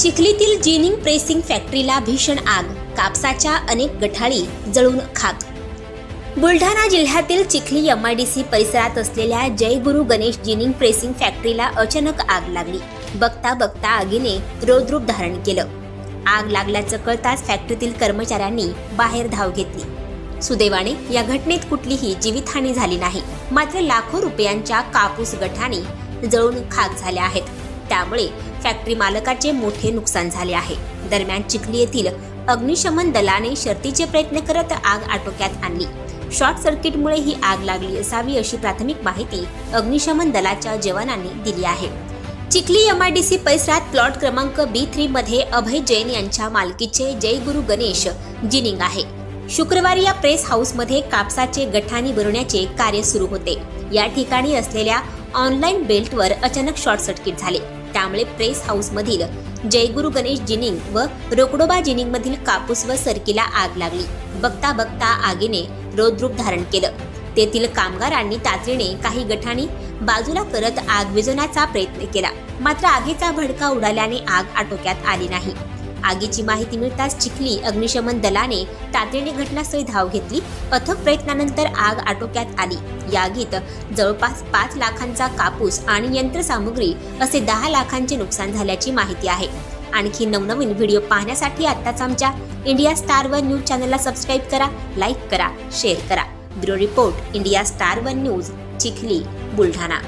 चिखलीतील ginning pressing फॅक्टरीला भीषण आग कापसाच्या अनेक गठाळी जळून खाक. बुलढाणा जिल्ह्यातील चिखली एमआयडीसी परिसरात असलेल्या जयगुरु गणेश जिनिंग प्रेसिंग फॅक्टरीला अचानक आग लागली. बघता बघता आगीने रौद्रूप धारण केलं. आग लागल्याचं कळताच फॅक्टरीतील कर्मचाऱ्यांनी बाहेर धाव घेतली. सुदैवाने या घटनेत कुठलीही जीवितहानी झाली नाही. मात्र लाखो रुपयांच्या कापूस गठाणी जळून खाक झाल्या आहेत. त्यामुळे फॅक्टरी मालकाचे मोठे नुकसान झाले आहे. दरम्यान चिखली येथील अग्निशमन दलाने शर्तीचे प्रयत्न करत आग आटोक्यात आणली. शॉर्ट सर्किटमुळे ही आग लागली असावी अशी प्राथमिक माहिती अग्निशमन दलाच्या जवानांनी दिली आहे. चिखली एमआयडीसी परिसरात प्लॉट क्रमांक बी थ्री मध्ये अभय जैन यांच्या मालकीचे जय गुरु गणेश जिनिंग आहे. शुक्रवारी या प्रेस हाऊसमध्ये कापसाचे गठाणी भरण्याचे कार्य सुरू होते. या ठिकाणी असलेल्या ऑनलाईन बेल्टवर अचानक शॉर्ट सर्किट झाले. त्यामुळे प्रेस हाऊसमधील जयगुरु गणेश जिनिंग व रोकडोबा जिनिंग मधील कापूस व सरकीला आग लागली. बघता बघता आगीने रोद्रूप धारण केलं. तेथील कामगारांनी तातडीने काही गठाणी बाजूला करत आग विझवण्याचा प्रयत्न केला. मात्र आगीचा भडका उडाल्याने आग आटोक्यात आली नाही. आगीची माहिती मिळताच चिखली अग्निशमन दलाने तातडीने घटनास्थळी धाव घेतली. अथक प्रयत्नानंतर आग आटोक्यात आली. या आगीत जवळपास पाच लाखांचा कापूस आणि यंत्रसामुग्री असे दहा लाखांचे नुकसान झाल्याची माहिती आहे. आणखी नवनवीन व्हिडिओ पाहण्यासाठी आत्ताच आमच्या इंडिया स्टार वन न्यूज चॅनलला सबस्क्राईब करा लाईक करा शेअर करा. Bureau report India Star One News Chikhli Buldhana.